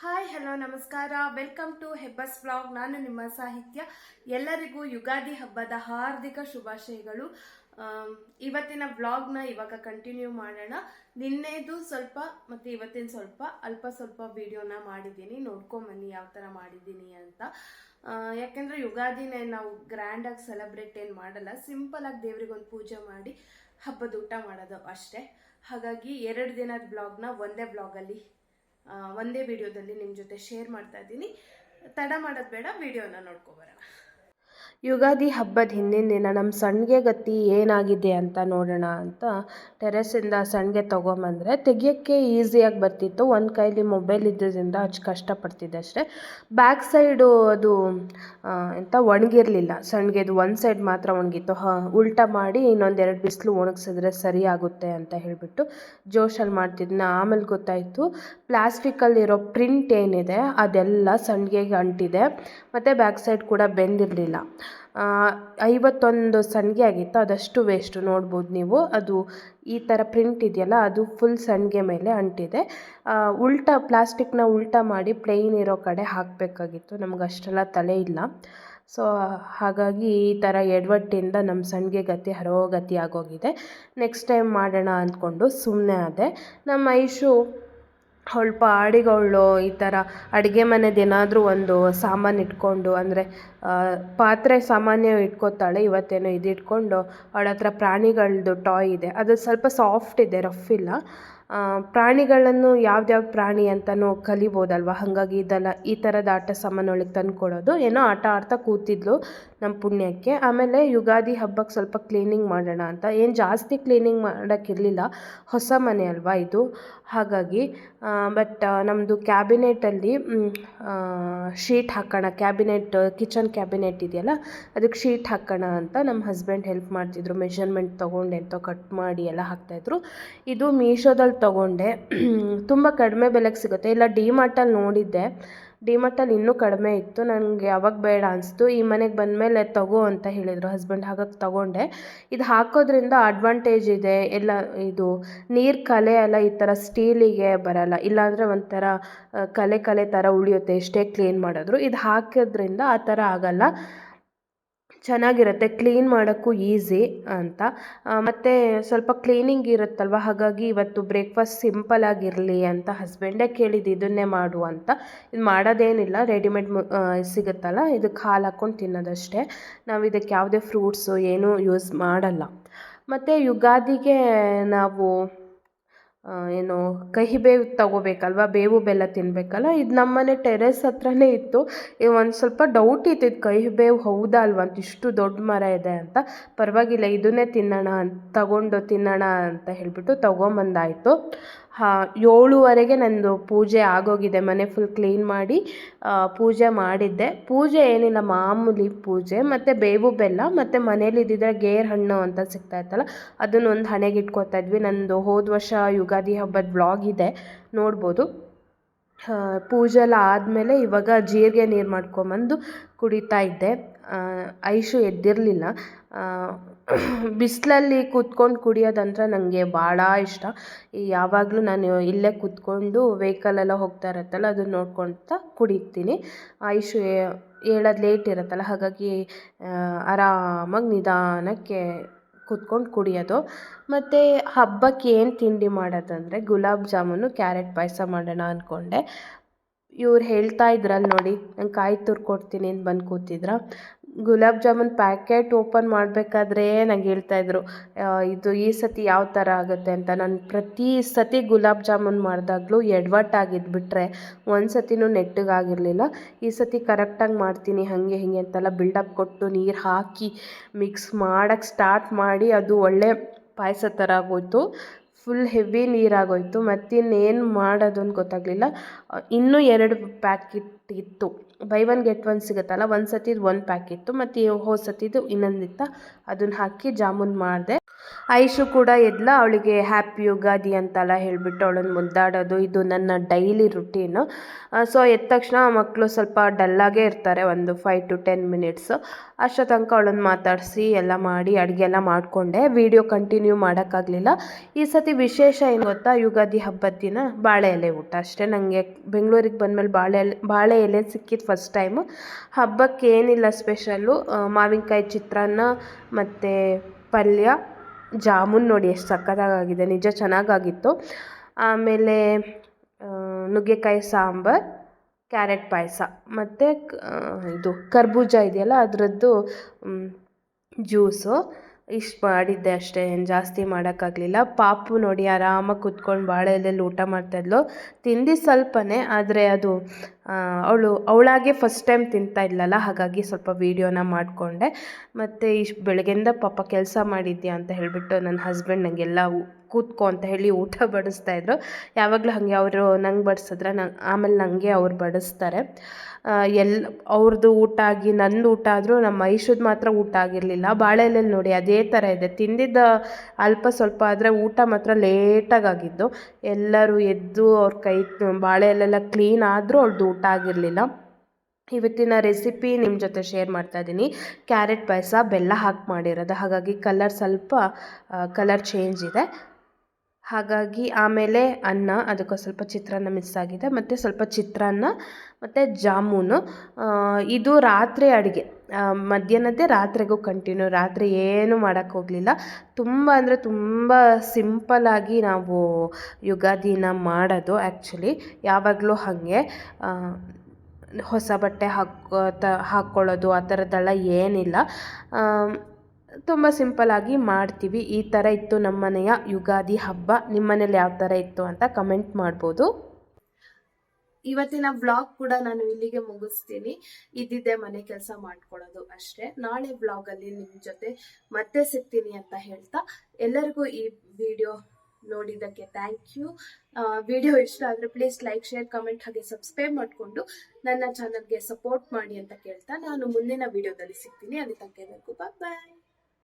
Hi hello ನಮಸ್ಕಾರ. Welcome to ಹೆಬ್ಬಸ್ blog ನಾನು ನಿಮ್ಮ ಸಾಹಿತ್ಯ. ಎಲ್ಲರಿಗೂ ಯುಗಾದಿ ಹಬ್ಬದ ಹಾರ್ದಿಕ ಶುಭಾಶಯಗಳು. ಇವತ್ತಿನ ವ್ಲಾಗ್ನ ಇವಾಗ ಕಂಟಿನ್ಯೂ ಮಾಡೋಣ. ನಿನ್ನೆದು ಸ್ವಲ್ಪ, ಮತ್ತು ಇವತ್ತಿನ ಸ್ವಲ್ಪ, ಅಲ್ಪ ಸ್ವಲ್ಪ ವಿಡಿಯೋನ ಮಾಡಿದ್ದೀನಿ. ನೋಡ್ಕೊಂಬನ್ನಿ ಯಾವ ಥರ ಮಾಡಿದ್ದೀನಿ ಅಂತ. ಯಾಕೆಂದರೆ ಯುಗಾದಿನೇ ನಾವು ಗ್ರ್ಯಾಂಡಾಗಿ ಸೆಲೆಬ್ರೇಟ್ ಏನು ಮಾಡಲ್ಲ. ಸಿಂಪಲಾಗಿ ದೇವ್ರಿಗೊಂದು ಪೂಜೆ ಮಾಡಿ ಹಬ್ಬದ ಊಟ ಮಾಡೋದು ಅಷ್ಟೇ. ಹಾಗಾಗಿ ಎರಡು ದಿನದ ಬ್ಲಾಗ್ನ ಒಂದೇ ಬ್ಲಾಗಲ್ಲಿ ಒಂದೇ ವಿಡಿಯೋದಲ್ಲಿ ನಿಮ್ಮ ಜೊತೆ ಶೇರ್ ಮಾಡ್ತಾ ಇದ್ದೀನಿ. ತಡ ಮಾಡೋದು ಬೇಡ ವಿಡಿಯೋನ ನೋಡ್ಕೊಬರೋಣ ಯುಗಾದಿ ಹಬ್ಬದ ಹಿಂದಿನ ದಿನ ನಮ್ಮ ಸಣ್ಣಗೆ ಗತಿ ಏನಾಗಿದೆ ಅಂತ ನೋಡೋಣ ಅಂತ ಟೆರೆಸಿಂದ ಸಣ್ಣಿಗೆ ತೊಗೊಂಬಂದರೆ ತೆಗಿಯೋಕ್ಕೆ ಈಸಿಯಾಗಿ ಬರ್ತಿತ್ತು. ಒಂದು ಕೈಲಿ ಮೊಬೈಲ್ ಇದ್ದಿದ್ದರಿಂದ ಅಷ್ಟು ಕಷ್ಟಪಡ್ತಿದ್ದೆ ಅಷ್ಟೇ. ಬ್ಯಾಕ್ ಸೈಡು ಅದು ಎಂತ ಒಣಗಿರಲಿಲ್ಲ. ಸಣ್ಣಗೆದು ಒಂದು ಸೈಡ್ ಮಾತ್ರ ಒಣಗಿತ್ತು. ಹಾಂ, ಉಲ್ಟಾ ಮಾಡಿ ಇನ್ನೊಂದೆರಡು ಬಿಸಿಲು ಒಣಗಿಸಿದ್ರೆ ಸರಿ ಆಗುತ್ತೆ ಅಂತ ಹೇಳಿಬಿಟ್ಟು ಜೋಶಲ್ಲಿ ಮಾಡ್ತಿದ್ನ. ಆಮೇಲೆ ಗೊತ್ತಾಯಿತು ಪ್ಲಾಸ್ಟಿಕ್ಕಲ್ಲಿರೋ ಪ್ರಿಂಟ್ ಏನಿದೆ ಅದೆಲ್ಲ ಸಂಡಿಗೆಗೆ ಅಂಟಿದೆ. ಮತ್ತು ಬ್ಯಾಕ್ ಸೈಡ್ ಕೂಡ ಬೆಂದಿರಲಿಲ್ಲ. ಐವತ್ತೊಂದು ಸಂಡಿಗೆ ಆಗಿತ್ತು. ಅದಷ್ಟು ವೇಸ್ಟು ನೋಡ್ಬೋದು ನೀವು. ಅದು ಈ ಥರ ಪ್ರಿಂಟ್ ಇದೆಯಲ್ಲ, ಅದು ಫುಲ್ ಸಂಡಿಗೆ ಮೇಲೆ ಅಂಟಿದೆ. ಉಲ್ಟ ಪ್ಲಾಸ್ಟಿಕ್ನ ಉಲ್ಟಾ ಮಾಡಿ ಪ್ಲೇನ್ ಇರೋ ಕಡೆ ಹಾಕಬೇಕಾಗಿತ್ತು. ನಮ್ಗೆ ಅಷ್ಟೆಲ್ಲ ತಲೆ ಇಲ್ಲ. ಸೊ ಹಾಗಾಗಿ ಈ ಥರ ಎಡವಟ್ಟಿಂದ ನಮ್ಮ ಸಂಡಿಗೆ ಗತಿ ಹರೋ ಗತಿ ಆಗೋಗಿದೆ. ನೆಕ್ಸ್ಟ್ ಟೈಮ್ ಮಾಡೋಣ ಅಂದ್ಕೊಂಡು ಸುಮ್ಮನೆ ಆದೆ. ನಮ್ಮ ಐಶು ಅವಳು ಪಾಡಿಗವಳು ಈ ಥರ ಅಡುಗೆ ಮನೆದು ಏನಾದರೂ ಒಂದು ಸಾಮಾನು ಇಟ್ಕೊಂಡು, ಅಂದರೆ ಪಾತ್ರೆ ಸಾಮಾನ್ಯ ಇಟ್ಕೋತಾಳೆ, ಇವತ್ತೇನೋ ಇದು ಇಟ್ಕೊಂಡು ಅವಳ ಹತ್ರ ಪ್ರಾಣಿಗಳದ್ದು ಟಾಯ್ ಇದೆ. ಅದು ಸ್ವಲ್ಪ ಸಾಫ್ಟ್ ಇದೆ ರಫ್ ಇಲ್ಲ. ಪ್ರಾಣಿಗಳನ್ನು ಯಾವ್ದ್ಯಾವ ಪ್ರಾಣಿ ಅಂತಲೂ ಕಲಿಬೋದಲ್ವ? ಹಾಗಾಗಿ ಇದೆಲ್ಲ ಈ ಥರದ ಆಟ ಸಾಮಾನು ಒಳಗೆ ತಂದುಕೊಡೋದು. ಏನೋ ಆಟ ಆಡ್ತಾ ಕೂತಿದ್ಲು ನಮ್ಮ ಪುಣ್ಯಕ್ಕೆ. ಆಮೇಲೆ ಯುಗಾದಿ ಹಬ್ಬಕ್ಕೆ ಸ್ವಲ್ಪ ಕ್ಲೀನಿಂಗ್ ಮಾಡೋಣ ಅಂತ. ಏನು ಜಾಸ್ತಿ ಕ್ಲೀನಿಂಗ್ ಮಾಡೋಕ್ಕಿರಲಿಲ್ಲ. ಹೊಸ ಮನೆ ಅಲ್ವಾ ಇದು. ಹಾಗಾಗಿ ಬಟ್ ನಮ್ಮದು ಕ್ಯಾಬಿನೆಟಲ್ಲಿ ಶೀಟ್ ಹಾಕೋಣ. ಕ್ಯಾಬಿನೆಟ್ ಕಿಚನ್ ಕ್ಯಾಬಿನೆಟ್ ಇದೆಯಲ್ಲ ಅದಕ್ಕೆ ಶೀಟ್ ಹಾಕೋಣ ಅಂತ ನಮ್ಮ ಹಸ್ಬೆಂಡ್ ಹೆಲ್ಪ್ ಮಾಡ್ತಿದ್ರು. ಮೆಷರ್ಮೆಂಟ್ ತೊಗೊಂಡೆಂತೋ ಕಟ್ ಮಾಡಿ ಎಲ್ಲ ಹಾಕ್ತಾಯಿದ್ರು ಇದು ಮೀಶೋದಲ್ಲಿ ತೊಗೊಂಡೆ. ತುಂಬ ಕಡಿಮೆ ಬೆಲೆಗೆ ಸಿಗುತ್ತೆ. ಇಲ್ಲ ಡಿ ಮಾರ್ಟಲ್ಲಿ ನೋಡಿದ್ದೆ. ಡಿ ಮಾರ್ಟಲ್ಲಿ ಇನ್ನೂ ಕಡಿಮೆ ಇತ್ತು. ನನಗೆ ಯಾವಾಗ ಬೇಡ ಅನಿಸ್ತು. ಈ ಮನೆಗೆ ಬಂದ ಮೇಲೆ ತಗೋ ಅಂತ ಹೇಳಿದರು ಹಸ್ಬೆಂಡ್. ಹಾಗಾಗಿ ತಗೊಂಡೆ. ಇದು ಹಾಕೋದ್ರಿಂದ ಅಡ್ವಾಂಟೇಜ್ ಇದೆ. ಎಲ್ಲ ಇದು ನೀರು ಕಲೆ ಎಲ್ಲ ಈ ಥರ ಸ್ಟೀಲಿಗೆ ಬರಲ್ಲ. ಇಲ್ಲಾಂದರೆ ಒಂಥರ ಕಲೆ ಕಲೆ ಥರ ಉಳಿಯುತ್ತೆ. ಎಷ್ಟೇ ಕ್ಲೀನ್ ಮಾಡಿದ್ರು. ಇದು ಹಾಕೋದ್ರಿಂದ ಆ ಥರ ಆಗಲ್ಲ. ಚೆನ್ನಾಗಿರುತ್ತೆ ಕ್ಲೀನ್ ಮಾಡೋಕ್ಕೂ ಈಸಿ ಅಂತ. ಮತ್ತು ಸ್ವಲ್ಪ ಕ್ಲೀನಿಂಗ್ ಇರುತ್ತಲ್ವ, ಹಾಗಾಗಿ ಇವತ್ತು ಬ್ರೇಕ್ಫಾಸ್ಟ್ ಸಿಂಪಲ್ ಆಗಿರಲಿ ಅಂತ ಹಸ್ಬೆಂಡೇ ಕೇಳಿದ್ದು ಇದನ್ನೇ ಮಾಡು ಅಂತ. ಇದು ಮಾಡೋದೇನಿಲ್ಲ ರೆಡಿಮೇಡ್ ಸಿಗುತ್ತಲ್ಲ ಇದಕ್ಕೆ ಹಾಲು ಹಾಕ್ಕೊಂಡು ತಿನ್ನೋದಷ್ಟೇ. ನಾವು ಇದಕ್ಕೆ ಯಾವುದೇ ಫ್ರೂಟ್ಸು ಏನೂ ಯೂಸ್ ಮಾಡಲ್ಲ. ಮತ್ತು ಯುಗಾದಿಗೆ ನಾವು ಏನು, ಕಹಿ ಬೇವು ತಗೋಬೇಕಲ್ವ, ಬೇವು ಬೆಲ್ಲ ತಿನ್ನಬೇಕಲ್ಲ ಇದು ನಮ್ಮನೆ ಟೆರೆಸ್ ಹತ್ರನೇ ಇತ್ತು. ಒಂದು ಸ್ವಲ್ಪ ಡೌಟ್ ಇತ್ತು, ಇದು ಕಹಿ ಬೇವು ಹೌದಾ ಅಲ್ವಾ ಅಂತ, ಇಷ್ಟು ದೊಡ್ಡ ಮರ ಇದೆ ಅಂತ. ಪರವಾಗಿಲ್ಲ, ಇದನ್ನೇ ತಿನ್ನೋಣ ಅಂತ, ತಗೊಂಡು ತಿನ್ನೋಣ ಅಂತ ಹೇಳಿಬಿಟ್ಟು ತೊಗೊಂಬಂದಾಯಿತು. ಹಾಂ, ಏಳುವರೆಗೆ ನಂದು ಪೂಜೆ ಆಗೋಗಿದೆ. ಮನೆ ಫುಲ್ ಕ್ಲೀನ್ ಮಾಡಿ ಪೂಜೆ ಮಾಡಿದ್ದೆ. ಪೂಜೆ ಏನಿಲ್ಲ, ಮಾಮೂಲಿ ಪೂಜೆ, ಮತ್ತು ಬೇವು ಬೆಲ್ಲ, ಮತ್ತು ಮನೇಲಿ ಇದ್ದಿದ್ರೆ ಗೇರ್ ಹಣ್ಣು ಅಂತ ಸಿಗ್ತಾ ಇತ್ತಲ್ಲ, ಅದನ್ನ ಒಂದು ಹಣೆಗೆ ಇಟ್ಕೋತಾ ಇದ್ವಿ. ನಂದು ಹೋದ ವರ್ಷ ಯುಗಾದಿ ಹಬ್ಬದ ವ್ಲಾಗ್ ಇದೆ, ನೋಡ್ಬೋದು. ಪೂಜೆ ಎಲ್ಲ ಆದಮೇಲೆ ಇವಾಗ ಜೀರಿಗೆ ನೀರು ಮಾಡ್ಕೊಂಬಂದು ಕುಡಿತಾ ಇದ್ದೆ. ಐಶು ಎದ್ದಿರಲಿಲ್ಲ. ಬಿಸಿಲಲ್ಲಿ ಕೂತ್ಕೊಂಡು ಕುಡಿಯೋದಂದ್ರೆ ನನಗೆ ಭಾಳ ಇಷ್ಟ. ಯಾವಾಗಲೂ ನಾನು ಇಲ್ಲೇ ಕೂತ್ಕೊಂಡು ವೆಹಿಕಲೆಲ್ಲ ಹೋಗ್ತಾ ಇರತ್ತಲ್ಲ, ಅದನ್ನ ನೋಡ್ಕೊಳ್ತಾ ಕುಡಿತೀನಿ. ಆಯುಷು ಹೇಳೋದು ಲೇಟ್ ಇರುತ್ತಲ್ಲ, ಹಾಗಾಗಿ ಆರಾಮಾಗಿ ನಿಧಾನಕ್ಕೆ ಕೂತ್ಕೊಂಡು ಕುಡಿಯೋದು. ಮತ್ತು ಹಬ್ಬಕ್ಕೆ ಏನು ತಿಂಡಿ ಮಾಡೋದಂದರೆ, ಗುಲಾಬ್ ಜಾಮೂನು, ಕ್ಯಾರೆಟ್ ಪಾಯಸ ಮಾಡೋಣ ಅಂದ್ಕೊಂಡೆ ಇವ್ರು ಹೇಳ್ತಾ ಇದ್ರಲ್ಲಿ ನೋಡಿ, ನಂಗೆ ಕಾಯಿ ತುರ್ಕೊಡ್ತೀನಿ ಅಂತ ಬಂದು ಕೂತಿದ್ರ. ಗುಲಾಬ್ ಜಾಮೂನ್ ಪ್ಯಾಕೆಟ್ ಓಪನ್ ಮಾಡಬೇಕಾದ್ರೆ ನಂಗೆ ಹೇಳ್ತಾಯಿದ್ರು ಇದು ಈ ಸತಿ ಯಾವ ಥರ ಆಗುತ್ತೆ ಅಂತ. ನಾನು ಪ್ರತಿ ಸತಿ ಗುಲಾಬ್ ಜಾಮೂನ್ ಮಾಡಿದಾಗಲೂ ಎಡವಟ್ಟಾಗಿದ್ದು ಬಿಟ್ಟರೆ ಒಂದು ಸತಿನೂ ನೆಟ್ಟಗಾಗಿರಲಿಲ್ಲ. ಈ ಸತಿ ಕರೆಕ್ಟಾಗಿ ಮಾಡ್ತೀನಿ, ಹಾಗೆ ಹೀಗೆ ಅಂತೆಲ್ಲ ಬಿಲ್ಡಪ್ ಕೊಟ್ಟು ನೀರು ಹಾಕಿ ಮಿಕ್ಸ್ ಮಾಡೋಕ್ಕೆ ಸ್ಟಾರ್ಟ್ ಮಾಡಿ ಅದು ಒಳ್ಳೆ ಪಾಯಸ ಥರ ಆಗೋಯ್ತು. ಫುಲ್ ಹೆವಿ ನೀರಾಗೋಯ್ತು ಮತ್ತಿನ್ನೇನು ಮಾಡೋದು ಅಂತ ಗೊತ್ತಾಗಲಿಲ್ಲ. ಇನ್ನೂ ಎರಡು ಪ್ಯಾಕೆಟ್ ಇತ್ತು. ಬೈ ಒನ್ ಗೆಟ್ ಒನ್ ಸಿಗುತ್ತಲ್ಲ? ಒಂದು ಸತಿದು ಒಂದು ಪ್ಯಾಕೆಟ್ಟು ಮತ್ತು ಹೋದ ಸತಿದು ಇನ್ನೊಂದಿತ್ತ. ಅದನ್ನ ಹಾಕಿ ಜಾಮೂನ್ ಮಾಡಿದೆ. ಐಶು ಕೂಡ ಎದ್ಲ ಅವಳಿಗೆ ಹ್ಯಾಪಿ ಯುಗಾದಿ ಅಂತೆಲ್ಲ ಹೇಳಿಬಿಟ್ಟು ಅವಳನ್ನು ಮುದ್ದಾಡೋದು, ಇದು ನನ್ನ ಡೈಲಿ ರುಟೀನು ಸೊ ಎದ್ದ ತಕ್ಷಣ ಮಕ್ಕಳು ಸ್ವಲ್ಪ ಡಲ್ಲಾಗೇ ಇರ್ತಾರೆ, ಒಂದು ಫೈವ್ ಟು ಟೆನ್ ಮಿನಿಟ್ಸು ಅಷ್ಟೋ ತನಕ ಅವಳನ್ನು ಮಾತಾಡಿಸಿ, ಎಲ್ಲ ಮಾಡಿ, ಅಡುಗೆ ಎಲ್ಲ ಮಾಡಿಕೊಂಡೆ. ವೀಡಿಯೋ ಕಂಟಿನ್ಯೂ ಮಾಡೋಕ್ಕಾಗಲಿಲ್ಲ. ಈ ಸತಿ ವಿಶೇಷ ಏನು ಗೊತ್ತಾ? ಯುಗಾದಿ ಹಬ್ಬದ ದಿನ ಬಾಳೆ ಎಲೆ ಊಟ. ಅಷ್ಟೇ ನನಗೆ ಬೆಂಗಳೂರಿಗೆ ಬಂದಮೇಲೆ ಬಾಳೆ ಎಲೆ ಬಾಳೆ ಎಲೆ ಸಿಕ್ಕಿದ್ದು ಫಸ್ಟ್ ಟೈಮು ಹಬ್ಬಕ್ಕೆ ಏನಿಲ್ಲ ಸ್ಪೆಷಲ್ಲು ಮಾವಿನಕಾಯಿ ಚಿತ್ರಾನ್ನ, ಮತ್ತು ಪಲ್ಯ ಜಾಮೂನ್ ನೋಡಿ ಎಷ್ಟು ಸಖತ್ತಾಗಿದೆ ನಿಜ ಚೆನ್ನಾಗಾಗಿತ್ತು. ಆಮೇಲೆ ನುಗ್ಗೆಕಾಯಿ ಸಾಂಬಾರು, ಕ್ಯಾರೆಟ್ ಪಾಯಸ, ಮತ್ತು ಇದು ಕರ್ಬೂಜ ಇದೆಯಲ್ಲ, ಅದರದ್ದು ಜ್ಯೂಸು. ಇಷ್ಟು ಮಾಡಿದ್ದೆ ಅಷ್ಟೇ, ಏನು ಜಾಸ್ತಿ ಮಾಡೋಕ್ಕಾಗಲಿಲ್ಲ. ಪಾಪು ನೋಡಿ ಆರಾಮಾಗಿ ಕುತ್ಕೊಂಡು ಬಾಳೆ ಊಟ ಮಾಡ್ತಾಯಿದ್ಲು ತಿಂದು ಸ್ವಲ್ಪನೇ, ಆದರೆ ಅದು ಅವಳು ಅವಳಾಗೆ ಫಸ್ಟ್ ಟೈಮ್ ತಿಂತಾ ಇದ್ಲಲ್ಲ ಹಾಗಾಗಿ ಸ್ವಲ್ಪ ವೀಡಿಯೋನ ಮಾಡಿಕೊಂಡೆ. ಮತ್ತು ಇಷ್ಟು ಬೆಳಗ್ಗೆಯಿಂದ ಪಾಪ ಕೆಲಸ ಮಾಡಿದ್ಯಾ ಅಂತ ಹೇಳಿಬಿಟ್ಟು ನನ್ನ ಹಸ್ಬೆಂಡ್ ನನಗೆಲ್ಲ ಕೂತ್ಕೊ ಅಂತ ಹೇಳಿ ಊಟ ಬಡಿಸ್ತಾಯಿದ್ರು ಯಾವಾಗಲೂ ಹಾಗೆ ಅವರು ನಂಗೆ ಬಡಿಸಿದ್ರೆ ನಂಗೆ, ಆಮೇಲೆ ನನಗೆ ಅವ್ರು ಬಡಿಸ್ತಾರೆ. ಎಲ್ಲ ಅವ್ರದ್ದು ಊಟ ಆಗಿ ನಂದು ಊಟ ಆದರೂ ನಮ್ಮ ಐಶುದ್ ಮಾತ್ರ ಊಟ ಆಗಿರಲಿಲ್ಲ. ಬಾಳೆ ಎಲೆಯಲ್ಲಿ ನೋಡಿ ಅದೇ ಥರ ಇದೆ. ತಿಂದಿದ್ದ ಅಲ್ಪ ಸ್ವಲ್ಪ ಆದರೆ ಊಟ ಮಾತ್ರ ಲೇಟಾಗಿ ಆಗಿದ್ದು. ಎಲ್ಲರೂ ಎದ್ದು ಅವ್ರ ಕೈ, ಬಾಳೆಲೆಲ್ಲ ಕ್ಲೀನ್ ಆದರೂ ಅವ್ಳದ್ದು ಊಟ ಆಗಿರಲಿಲ್ಲ ಇವತ್ತಿನ ರೆಸಿಪಿ ನಿಮ್ಮ ಜೊತೆ ಶೇರ್ ಮಾಡ್ತಾ ಇದ್ದೀನಿ. ಕ್ಯಾರೆಟ್ ಪಾಯಸ, ಬೆಲ್ಲ ಹಾಕಿ ಮಾಡಿರೋದು. ಹಾಗಾಗಿ ಕಲರ್ ಸ್ವಲ್ಪ ಕಲರ್ ಚೇಂಜ್ ಇದೆ. ಹಾಗಾಗಿ ಆಮೇಲೆ ಅನ್ನ, ಅದಕ್ಕೆ ಸ್ವಲ್ಪ ಚಿತ್ರಾನ್ನ ಮಿಸ್ ಆಗಿದೆ, ಮತ್ತು ಸ್ವಲ್ಪ ಚಿತ್ರಾನ್ನ, ಮತ್ತು ಜಾಮೂನು. ಇದು ರಾತ್ರಿ ಅಡುಗೆ. ಮಧ್ಯಾಹ್ನದ್ದೇ ರಾತ್ರಿಗೂ ಕಂಟಿನ್ಯೂ ರಾತ್ರಿ ಏನೂ ಮಾಡೋಕ್ಕೆ ಹೋಗಲಿಲ್ಲ. ತುಂಬ ಅಂದರೆ ತುಂಬ ಸಿಂಪಲ್ಲಾಗಿ ನಾವು ಯುಗಾದಿನ ಮಾಡೋದು ಆ್ಯಕ್ಚುಲಿ ಯಾವಾಗಲೂ ಹಾಗೆ. ಹೊಸ ಬಟ್ಟೆ ಹಾಕೋ, ತ, ಹಾಕ್ಕೊಳ್ಳೋದು, ಆ ಥರದ್ದೆಲ್ಲ ಏನಿಲ್ಲ. ತುಂಬ ಸಿಂಪಲ್ಲಾಗಿ ಮಾಡ್ತೀವಿ. ಈ ಥರ ಇತ್ತು ನಮ್ಮ ಮನೆಯ ಯುಗಾದಿ ಹಬ್ಬ. ನಿಮ್ಮ ಮನೇಲಿ ಯಾವ ಥರ ಇತ್ತು ಅಂತ ಕಮೆಂಟ್ ಮಾಡ್ಬೋದು. ಇವತ್ತಿನ ಬ್ಲಾಗ್ ಕೂಡ ನಾನು ಇಲ್ಲಿಗೆ ಮುಗಿಸ್ತೀನಿ. ಇದ್ದಿದ್ದೆ ಮನೆ ಕೆಲಸ ಮಾಡ್ಕೊಳ್ಳೋದು ಅಷ್ಟೇ. ನಾಳೆ ಬ್ಲಾಗಲ್ಲಿ ನಿಮ್ಮ ಜೊತೆ ಮತ್ತೆ ಸಿಗ್ತೀನಿ ಅಂತ ಹೇಳ್ತಾ ಎಲ್ಲರಿಗೂ ಈ ವಿಡಿಯೋ ನೋಡಿದ್ದಕ್ಕೆ ಥ್ಯಾಂಕ್ ಯು ವಿಡಿಯೋ ಇಷ್ಟ ಆದರೆ ಪ್ಲೀಸ್ ಲೈಕ್ ಶೇರ್ ಕಮೆಂಟ್ ಹಾಗೆ ಸಬ್ಸ್ಕ್ರೈಬ್ ಮಾಡಿಕೊಂಡು ನನ್ನ ಚಾನಲ್ಗೆ ಸಪೋರ್ಟ್ ಮಾಡಿ ಅಂತ ಕೇಳ್ತಾ ನಾನು ಮುಂದಿನ ವಿಡಿಯೋದಲ್ಲಿ ಸಿಗ್ತೀನಿ. ಅಲ್ಲಿ ತನಕ ಬಾಯ್